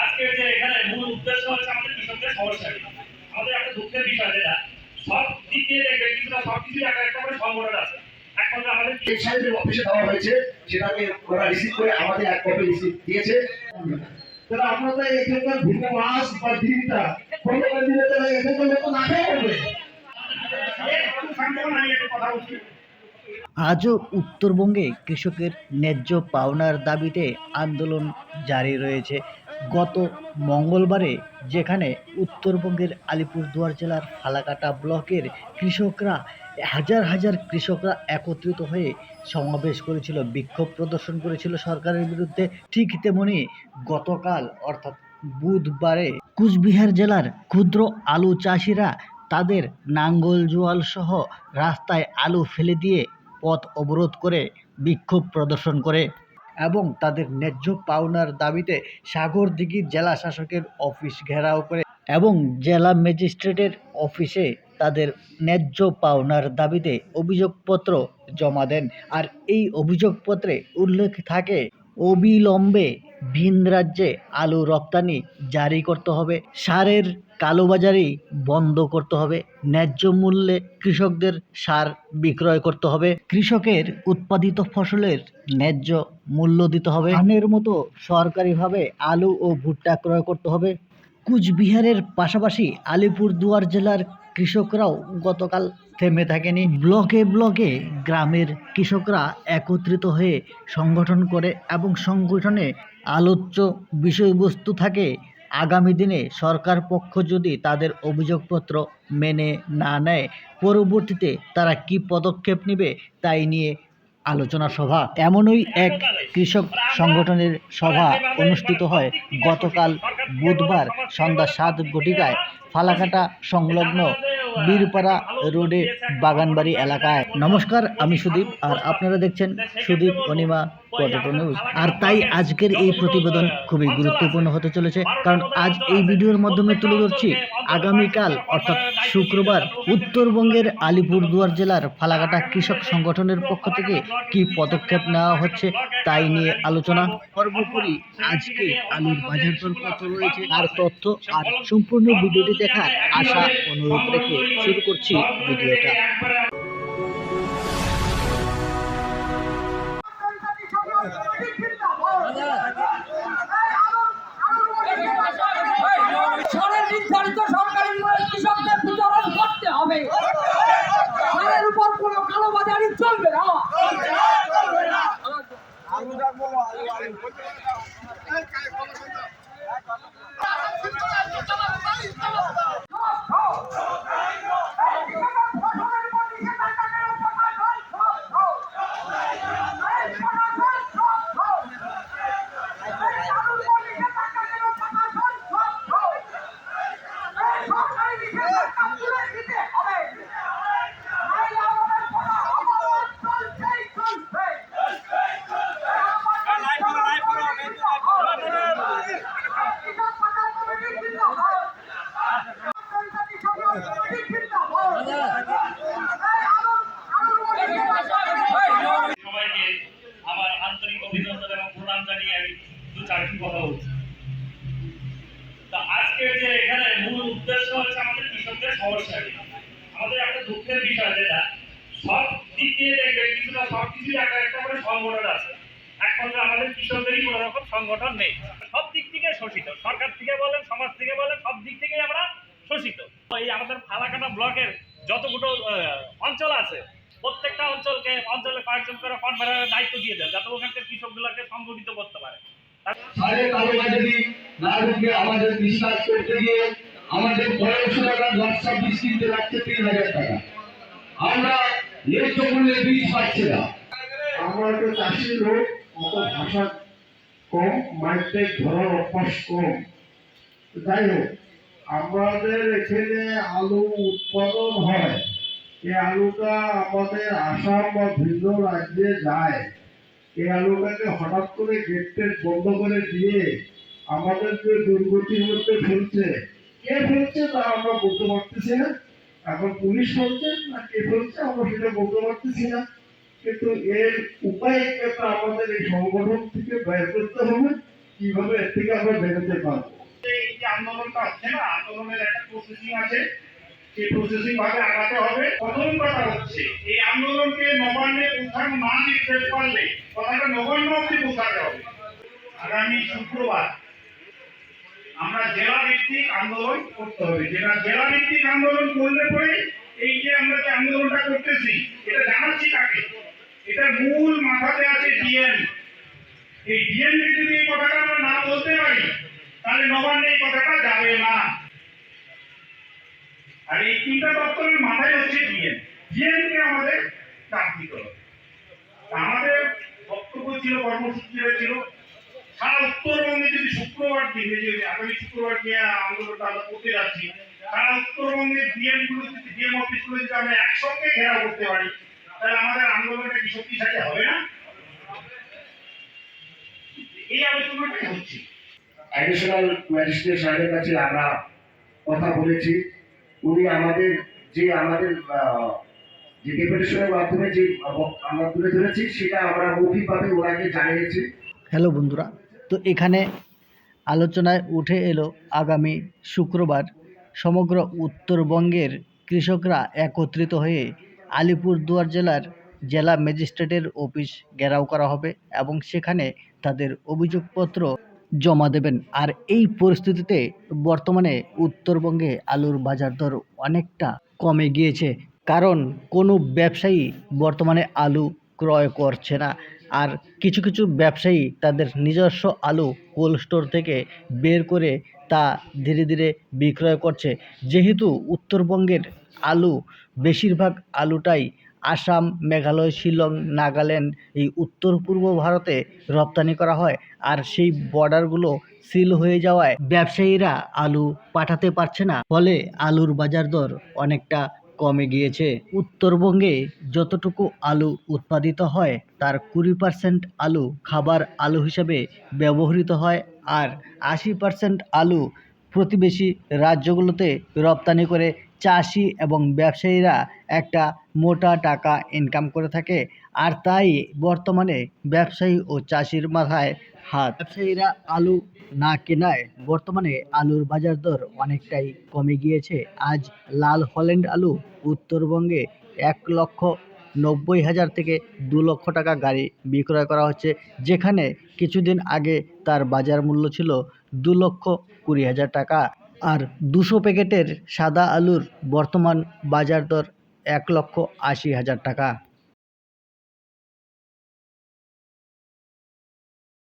আজকের যে এখানে মূল উদ্দেশ্য হচ্ছে আমাদের কৃষকদের সমস্যা আমাদের একটা দুঃখের বিষয় যেটা সব দিক দিয়ে দেখবে কিছুটা সব কিছু একটা একটা করে সংগঠন আছে। আমাদের অফিসে দেওয়া হয়েছে সেটাকে ওরা রিসিভ করে আমাদের এক কপি রিসিভ দিয়েছে। তাহলে আপনাদের এখানকার ভিন্ন মাস বা দিনটা কোনো দিনে এখানকার লোক না খেয়ে পড়বে কথা বলছি। আজও উত্তরবঙ্গে কৃষকের ন্যায্য পাওনার দাবিতে আন্দোলন জারি রয়েছে। গত মঙ্গলবারে যেখানে উত্তরবঙ্গের আলিপুরদুয়ার জেলার ফালাকাটা ব্লকের কৃষকরা, হাজার হাজার কৃষকরা একত্রিত হয়ে সমাবেশ করেছিল, বিক্ষোভ প্রদর্শন করেছিল সরকারের বিরুদ্ধে। ঠিক তেমনি গতকাল, অর্থাৎ বুধবারে, কুচবিহার জেলার ক্ষুদ্র আলু চাষিরা তাদের নাঙ্গল জোয়াল সহ রাস্তায় আলু ফেলে দিয়ে পথ অবরোধ করে, বিক্ষোভ প্রদর্শন করে এবং তাদের ন্যায্য পাওনার দাবিতে সাগরদিঘি জেলা শাসকের অফিস ঘেরাও করে এবং জেলা ম্যাজিস্ট্রেটের অফিসে তাদের ন্যায্য পাওনার দাবিতে অভিযোগপত্র জমা দেন। আর এই অভিযোগপত্রে উল্লেখ থাকে, অবিলম্বে ভিন রাজ্যে আলু রপ্তানি জারি করতে হবে। সারের কালোবাজারি বন্ধ করতে হবে। ন্যায্য মূল্যে কৃষকদের সার বিক্রয় করতে হবে। কৃষকের উৎপাদিত ফসলের ন্যায্য মূল্য দিতে হবে। ধানের মতো সরকারিভাবে আলু ও ভুট্টা ক্রয় করতে হবে। কুচবিহারের পাশাপাশি আলিপুরদুয়ার জেলার কৃষকরাও গতকাল থেমে থাকেনি। ব্লকে ব্লকে গ্রামের কৃষকরা একত্রিত হয়ে সংগঠন করে এবং সংগঠনে আলোচ্য বিষয়বস্তু থাকে আগামী দিনে সরকার পক্ষ যদি তাদের অভিযোগপত্র মেনে না নেয়, পরবর্তীতে তারা কি পদক্ষেপ নেবে তাই নিয়ে আলোচনা সভা। এমনই এক কৃষক সংগঠনের সভা অনুষ্ঠিত হয়। গতকাল বুধবার সন্ধ্যা সাত ঘটিকায় ফালাকাটা সংলগ্ন বীরপাড়া রোডে বাগানবাড়ি এলাকায়। নমস্কার, আমি সুদীপ আর আপনারা দেখছেন সুদীপ অনিমা পটেটো নিউজ আর তাই আজকের এই প্রতিবেদন খুবই গুরুত্বপূর্ণ হতে চলেছে কারণ আজ এই ভিডিওর মাধ্যমে তুলে ধরছি আগামীকাল অর্থাৎ শুক্রবার উত্তরবঙ্গের আলিপুরদুয়ার জেলার ফালাকাটা কৃষক সংগঠনের পক্ষ থেকে কি পদক্ষেপ নেওয়া হচ্ছে তাই নিয়ে আলোচনা। সর্বোপরি আজকে আলুর বাজার দর কত রয়েছে আর তথ্য আর সম্পূর্ণ ভিডিওটি দেখার আশা অনুরোধ রেখে শুরু করছি ভিডিওটা। মূল্যে কৃষকদের বিতরণ করতে হবে সারের উপর কোনো আন্তরিক অভিনন্দন এবং প্রণাম জানিয়ে আমি দু চারটি কথা বলছি। তা আজকের যে এখানে মূল উদ্দেশ্য হচ্ছে আমাদের কৃষকদের সমস্যা আমাদের একটা দুঃখের বিষয় যেটা, সব দিক দিয়ে দেখবে কিছুটা সব কিছু একটা একটা করে সংগঠন আছে। একমাত্র আমাদের কৃষকদেরই কোনো রকম সংগঠন নেই। সব দিক থেকে শোষিত। সরকার থেকে বলেন, সমাজ থেকে বলেন, সব দিক থেকেই আমরা শোষিত। এই আমাদের ফালাকাটা ব্লকের যতগুলো অঞ্চল আছে প্রত্যেকটা অঞ্চলকে অঞ্চলে কয়েকজন করে কনভেনারের দায়িত্ব দিয়ে দেয় যাতে ওখানকার কৃষকগুলোকে সংগঠিত করতে পারে। আমাদের বিশ্বাস করতে গিয়ে আমাদের বয়সরা দশ ছাব্বিশ কিনতে লাগছে তিন হাজার টাকা আমরা ন্যায্য মূল্যে বীজ পাচ্ছি না। আমরা তো চাষি লোক অত ভাষা কম মাইন্ডের ধরার অভ্যাস কম। যাই হোক আমাদের এখানে আলু উৎপাদন হয়। এই আলুটা আমাদের আসাম বা ভিন্ন রাজ্যে যায়। এই আলুটাকে হঠাৎ করে গেট বন্ধ করে দিয়ে আমাদের যে দুর্গতির মধ্যে ফেলছে, কে ফেলছে তা আমরা বলতে পারতেছি না। এখন পুলিশ ফেলছে না কে ফেলছে আমরা সেটা বলতে পারতেছি না। কিন্তু এর উপায় একটা আমাদের এই সংগঠন থেকে বের করতে হবে, কীভাবে এর থেকে আমরা বেরোতে পারব। এই যে আন্দোলনটা হচ্ছে না, আন্দোলনের একটা প্রসেসিং আছে। সেই প্রসেসিং ভাবে আগাতে হবে। প্রথম কথা হচ্ছে, এই আন্দোলনকে নবান্নে উঠানো না দিতে পারলে কথাটা নবান্ন অব্দি পৌঁছাতে হবে। আগামী শুক্রবার আমরা জেলা ভিত্তিক আন্দোলন করতে হবে। যেটা জেলা ভিত্তিক আন্দোলন করলে পরে এই যে আমরা যে আন্দোলনটা করতেছি, এটা জানাচ্ছি কাকে? এটা মূল মাথাতে আছে ডিএম। এই ডিএম যদি এই কথাটা আমরা না বলতে পারি, তাহলে নবান্নে এই কথাটা যাবে না। আর এই তিনটা মাথায় হচ্ছে আমাদের চাপ দিতে হবে আমাদের বক্তব্য ছিল ছিল, সারা উত্তরবঙ্গে যদি শুক্রবার যে আগামী শুক্রবার আমরা করতে যাচ্ছি, সারা উত্তরবঙ্গে ডিএমগুলো যদি ডিএম যদি আমরা একসঙ্গে ঘেরাও করতে পারি, তাহলে আমাদের আন্দোলনটা কি শক্তিশালী হবে না? এই আলোচনাটাই হচ্ছে। অ্যাডিশনাল ম্যাজিস্ট্রেট সাহেবের কাছে আমরা কথা বলেছি। উনি আমাদের যে আমাদের যে ডেপুটেশনের মাধ্যমে যে আমরা তুলে ধরেছি, সেটা আমরা মৌখিকভাবে ওনাকে জানিয়েছি। হ্যালো বন্ধুরা, তো এখানে আলোচনায় উঠে এলো আগামী শুক্রবার সমগ্র উত্তরবঙ্গের কৃষকরা একত্রিত হয়ে আলিপুরদুয়ার জেলার জেলা ম্যাজিস্ট্রেটের অফিস ঘেরাও করা হবে এবং সেখানে তাদের অভিযোগপত্র জমা দেবেন। আর এই পরিস্থিতিতে বর্তমানে উত্তরবঙ্গে আলুর বাজার দর অনেকটা কমে গিয়েছে। কারণ কোনো ব্যবসায়ী বর্তমানে আলু ক্রয় করছে না। আর কিছু কিছু ব্যবসায়ী তাদের নিজস্ব আলু কোল্ড স্টোর থেকে বের করে তা ধীরে ধীরে বিক্রয় করছে। যেহেতু উত্তরবঙ্গের আলু, বেশিরভাগ আলুটাই আসাম, মেঘালয়, শিলং, নাগাল্যান্ড এই উত্তর পূর্ব ভারতে রপ্তানি করা হয়। আর সেই বর্ডারগুলো সিল হয়ে যাওয়ায় ব্যবসায়ীরা আলু পাঠাতে পারছে না। ফলে আলুর বাজার দর অনেকটা কমে গিয়েছে। উত্তরবঙ্গে যতটুকু আলু উৎপাদিত হয়, তার কুড়ি পার্সেন্ট আলু খাবার আলু হিসেবে ব্যবহৃত হয় আর আশি পার্সেন্ট আলু প্রতিবেশী রাজ্যগুলোতে রপ্তানি করে চাষি এবং ব্যবসায়ীরা একটা মোটা টাকা ইনকাম করে থাকে, আর তাই বর্তমানে ব্যবসায়ী ও চাষির মাথায় হাত। ব্যবসায়ীরা আলু না কেনায় বর্তমানে আলুর বাজার দর অনেকটাই কমে গিয়েছে। আজ লাল হল্যান্ড আলু উত্তরবঙ্গে এক লক্ষ নব্বই হাজার থেকে দু লক্ষ টাকা গাড়ি বিক্রয় করা হচ্ছে, যেখানে কিছুদিন আগে তার বাজার মূল্য ছিল দু লক্ষ কুড়ি হাজার টাকা। আর দুশো প্যাকেটের সাদা আলুর বর্তমান বাজার দর এক লক্ষ আশি হাজার টাকা।